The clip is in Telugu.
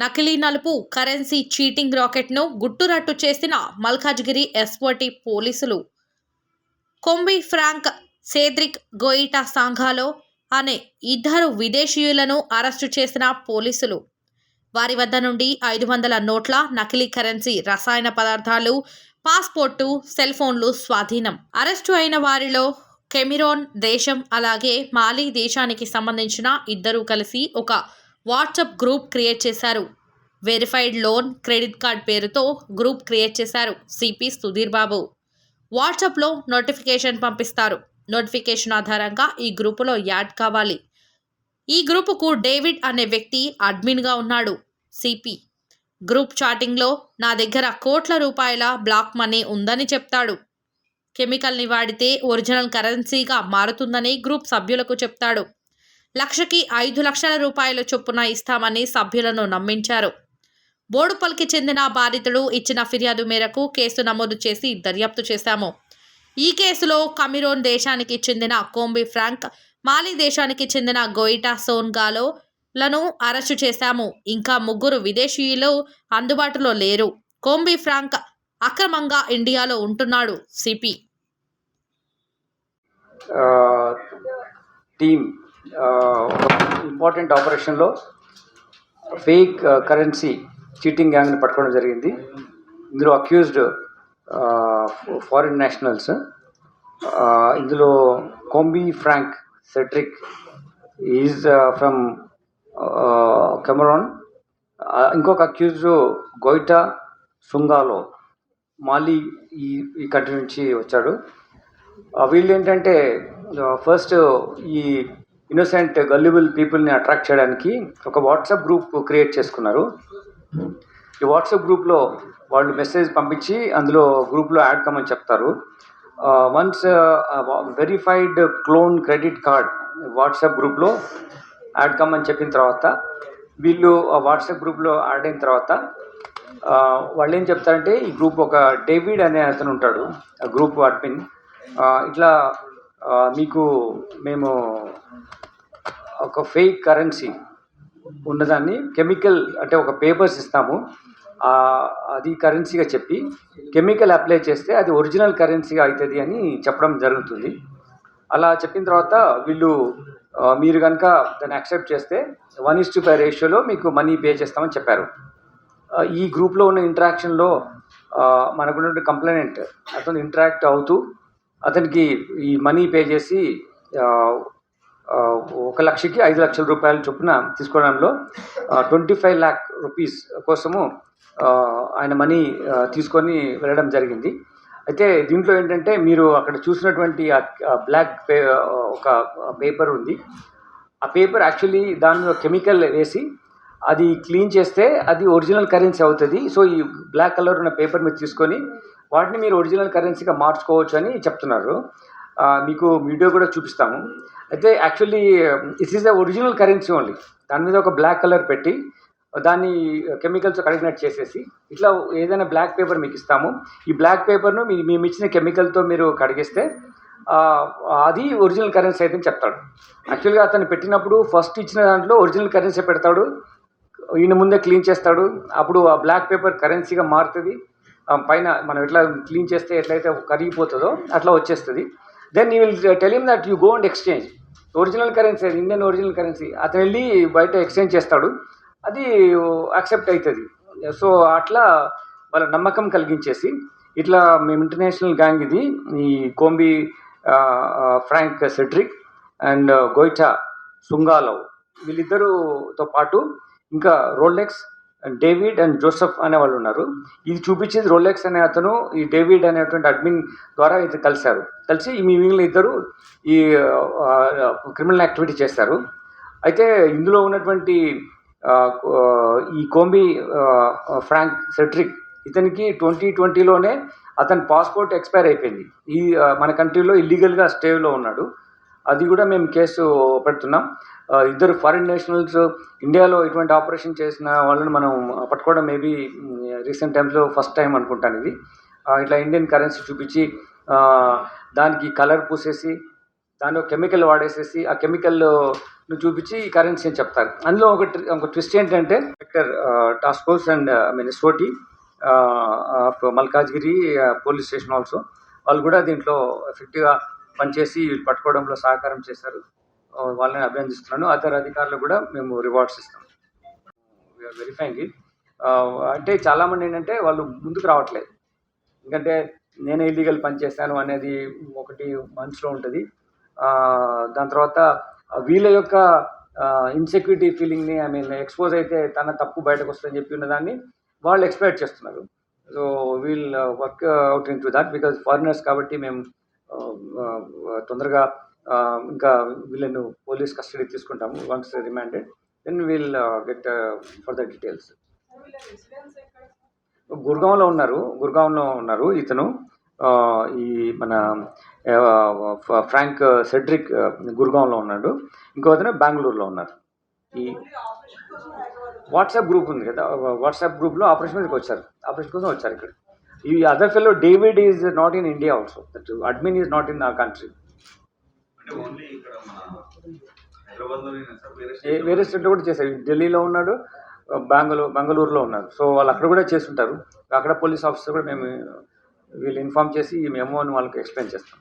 నకిలీ నలుపు కరెన్సీ చీటింగ్ రాకెట్ను గుట్టురట్టు చేసిన మల్కాజ్గిరి ఎస్ఓటి పోలీసులు. కొంబి ఫ్రాంక్ సేద్రిక్ గోయిటా సంఘాలో అనే ఇద్దరు విదేశీయులను అరెస్టు చేసిన పోలీసులు. వారి వద్ద నుండి ఐదు వందల నోట్ల నకిలీ కరెన్సీ రసాయన పదార్థాలు పాస్పోర్టు సెల్ ఫోన్లు స్వాధీనం. అరెస్టు అయిన వారిలో కెమిరోన్ దేశం అలాగే మాలి దేశానికి సంబంధించిన ఇద్దరు కలిసి ఒక వాట్సాప్ గ్రూప్ క్రియేట్ చేశారు. వెరిఫైడ్ లోన్ క్రెడిట్ కార్డ్ పేరుతో గ్రూప్ క్రియేట్ చేశారు సిపి సుధీర్ బాబు. వాట్సాప్లో నోటిఫికేషన్ పంపిస్తారు. నోటిఫికేషన్ ఆధారంగా ఈ గ్రూపులో యాడ్ కావాలి. ఈ గ్రూపుకు డేవిడ్ అనే వ్యక్తి అడ్మిన్గా ఉన్నాడు సిపి. గ్రూప్ చాటింగ్లో నా దగ్గర కోట్ల రూపాయల బ్లాక్ మనీ ఉందని చెప్తాడు. కెమికల్ని వాడితే ఒరిజినల్ కరెన్సీగా మారుతుందని గ్రూప్ సభ్యులకు చెప్తాడు. లక్షకి ఐదు లక్షల రూపాయల చొప్పున ఇస్తామని సభ్యులను నమ్మించారు. బోడుపల్కి చెందిన బాధితుడు ఇచ్చిన ఫిర్యాదు మేరకు కేసు నమోదు చేసి దర్యాప్తు చేశాము. ఈ కేసులో కమిరోన్ దేశానికి చెందిన కోంబి ఫ్రాంక్ మాలి దేశానికి చెందిన గోయిటా సోన్గాలో లను అరెస్టు చేశాము. ఇంకా ముగ్గురు విదేశీయులు అందుబాటులో లేరు. కోంబి ఫ్రాంక్ అక్రమంగా ఇండియాలో ఉంటున్నాడు సిపి. టీమ్ ఇంపార్టెంట్ ఆపరేషన్లో ఫేక్ కరెన్సీ చీటింగ్ గ్యాంగ్ని పట్టుకోవడం జరిగింది. ఇందులో అక్యూజ్డ్ ఫారిన్ నేషనల్స్ ఇందులో కోంబీ Frank Cedric is from Cameroon ఇంకొక అక్యూజ్డ్ గోయిటా సుంగాలో మాలి ఈ ఈ కంట్రీ నుంచి వచ్చాడు. వీళ్ళు ఏంటంటే ఫస్ట్ ఈ ఇన్నోసెంట్ గల్లిబుల్ పీపుల్ని అట్రాక్ట్ చేయడానికి ఒక వాట్సాప్ గ్రూప్ క్రియేట్ చేసుకున్నారు. ఈ వాట్సాప్ గ్రూప్లో వాళ్ళు మెసేజ్ పంపించి అందులో గ్రూప్లో యాడ్ కమ్మని చెప్తారు. Once verified clone credit card WhatsApp గ్రూప్లో యాడ్ కమ్మని చెప్పిన తర్వాత వీళ్ళు ఆ వాట్సాప్ గ్రూప్లో యాడ్ అయిన తర్వాత వాళ్ళు ఏం చెప్తారంటే ఈ గ్రూప్ ఒక డేవిడ్ అనే అతను ఉంటాడు ఆ గ్రూప్ అడ్మిన్. ఇట్లా మీకు మేము ఒక ఫేక్ కరెన్సీ ఉన్నదాన్ని కెమికల్ అంటే ఒక పేపర్స్ ఇస్తాము. అది కరెన్సీగా చెప్పి కెమికల్ అప్లై చేస్తే అది ఒరిజినల్ కరెన్సీగా అవుతుంది అని చెప్పడం జరుగుతుంది. అలా చెప్పిన తర్వాత వీళ్ళు మీరు కనుక దాన్ని యాక్సెప్ట్ చేస్తే వన్ ఇస్ టు ఫైవ్ రేషియోలో మీకు మనీ పే చేస్తామని చెప్పారు. ఈ గ్రూప్లో ఉన్న ఇంటరాక్షన్లో మనకున్నటువంటి కంప్లైనెంట్ అతను ఇంటరాక్ట్ అవుతూ అతనికి ఈ మనీ పే చేసి ఒక లక్షకి ఐదు లక్షల రూపాయల చొప్పున తీసుకోవడంలో ట్వంటీ ఫైవ్ ల్యాక్ రూపీస్ కోసము ఆయన మనీ తీసుకొని వెళ్ళడం జరిగింది. అయితే దీంట్లో ఏంటంటే మీరు అక్కడ చూసినటువంటి బ్లాక్ పే ఒక పేపర్ ఉంది. ఆ పేపర్ యాక్చువల్లీ దానిలో కెమికల్ వేసి అది క్లీన్ చేస్తే అది ఒరిజినల్ కరెన్సీ అవుతుంది. సో ఈ బ్లాక్ కలర్ ఉన్న పేపర్ మీరు తీసుకొని వాటిని మీరు ఒరిజినల్ కరెన్సీగా మార్చుకోవచ్చు అని చెప్తున్నారు. మీకు వీడియో కూడా చూపిస్తాము. అయితే actually it is the original currency only దాని మీద ఒక బ్లాక్ కలర్ పెట్టి దాన్ని కెమికల్స్ కడిగినట్టు చేసేసి ఇట్లా ఏదైనా బ్లాక్ పేపర్ మీకు ఇస్తాము. ఈ బ్లాక్ పేపర్ను మీ మేము ఇచ్చిన కెమికల్తో మీరు కడిగిస్తే అది ఒరిజినల్ కరెన్సీ అయితే చెప్తాడు. యాక్చువల్గా అతను పెట్టినప్పుడు ఫస్ట్ ఇచ్చిన దాంట్లో ఒరిజినల్ కరెన్సీ పెడతాడు. ఈయన ముందే క్లీన్ చేస్తాడు. అప్పుడు ఆ బ్లాక్ పేపర్ కరెన్సీగా మారుతుంది. పైన మనం ఎట్లా క్లీన్ చేస్తే ఎట్లయితే కరిగిపోతుందో అట్లా వచ్చేస్తుంది. Then you will tell him that you go and exchange original currency అది ఇండియన్ ఒరిజినల్ కరెన్సీ అతను వెళ్ళి బయట ఎక్స్చేంజ్ చేస్తాడు. అది యాక్సెప్ట్ అవుతుంది సో అట్లా వాళ్ళ నమ్మకం కలిగించేసి ఇట్లా మేము ఇంటర్నేషనల్ గ్యాంగ్ ఇది ఈ కోంబి ఫ్రాంక్ సెట్రిక్ అండ్ గోయిటా సుంగాలవ్ వీళ్ళిద్దరుతో పాటు ఇంకా రోలెక్స్ డేవిడ్ అండ్ జోసెఫ్ అనే వాళ్ళు ఉన్నారు. ఇది చూపించేది రోలెక్స్ అనే అతను ఈ డేవిడ్ అనేటువంటి అడ్మిన్ ద్వారా ఇది కలిశారు. కలిసి మీ మిగిలిన ఇద్దరు ఈ క్రిమినల్ యాక్టివిటీ చేస్తారు అయితే ఇందులో ఉన్నటువంటి ఈ కోంబి ఫ్రాంక్ సెట్రిక్ ఇతనికి ట్వంటీ ట్వంటీలోనే అతని పాస్పోర్ట్ ఎక్స్పైర్ అయిపోయింది. ఈ మన కంట్రీలో ఇల్లీగల్గా స్టేలో ఉన్నాడు. అది కూడా మేము కేసు పెడుతున్నాం. ఇద్దరు ఫారిన్ నేషనల్స్ ఇండియాలో ఇటువంటి ఆపరేషన్ చేసిన వాళ్ళని మనం పట్టుకోవడం మేబీ రీసెంట్ టైమ్స్లో ఫస్ట్ టైం అనుకుంటాను ఇది. ఇట్లా ఇండియన్ కరెన్సీ చూపించి దానికి కలర్ పూసేసి దానిలో కెమికల్ వాడేసేసి ఆ కెమికల్ చూపించి చూపించి కరెన్సీ అని చెప్తారు. అందులో ఒక ఒక ట్విస్ట్ ఏంటంటే sector task force and I mean SOT of Malkajgiri police station also వాళ్ళు కూడా దీంట్లో ఎఫెక్టివ్గా పనిచేసి పట్టుకోవడంలో సహకారం చేశారు. వాళ్ళని అభినందిస్తున్నాను. అదర్ అధికారులు కూడా మేము రివార్డ్స్ ఇస్తాం. వెరిఫైంగ్ ఇట్ అంటే చాలామంది ఏంటంటే వాళ్ళు ముందుకు రావట్లేదు. ఎందుకంటే నేను ఇల్లీగల్ పని చేశాను అనేది ఒకటి మనసులో ఉంటుంది. దాని తర్వాత వీళ్ళ యొక్క ఇన్సెక్యూరిటీ ఫీలింగ్ని ఐ మీన్ ఎక్స్పోజ్ అయితే తన తప్పు బయటకు వస్తుందని చెప్పి ఉన్నదాన్ని వాళ్ళు ఎక్స్పెక్ట్ చేస్తున్నారు. So we'll work out into that because foreigners కాబట్టి మేము తొందరగా ఇంకా వీళ్ళను పోలీస్ కస్టడీ తీసుకుంటాము once remanded then we'll get for the details గుర్గాంలో ఉన్నారు గుర్గాంలో ఉన్నారు ఇతను. ఈ మన ఫ- ఫ్రాంక్ సెడ్రిక్ గుర్గాంలో ఉన్నాడు. ఇంకో అతను బెంగళూరులో ఉన్నారు. ఈ వాట్సాప్ గ్రూప్ ఉంది కదా వాట్సాప్ గ్రూప్లో ఆపరేషన్ మీదకి వచ్చారు. ఆపరేషన్ కోసం వచ్చారు ఇక్కడ. ఈ other fellow David is not in India also. That admin is not in a country అంటే ఓన్లీ ఇక్కడ మన హైదరాబాద్లోనే సార్ వేరే వేరే స్టేట్లో కూడా చేశారు. ఢిల్లీలో ఉన్నాడు బెంగళూరు బెంగళూరులో ఉన్నారు. సో వాళ్ళు అక్కడ కూడా చేస్తుంటారు. అక్కడ పోలీస్ ఆఫీసర్ కూడా మేము వీళ్ళు ఇన్ఫామ్ చేసి ఈ మెమోని వాళ్ళకి ఎక్స్ప్లెయిన్ చేస్తాం.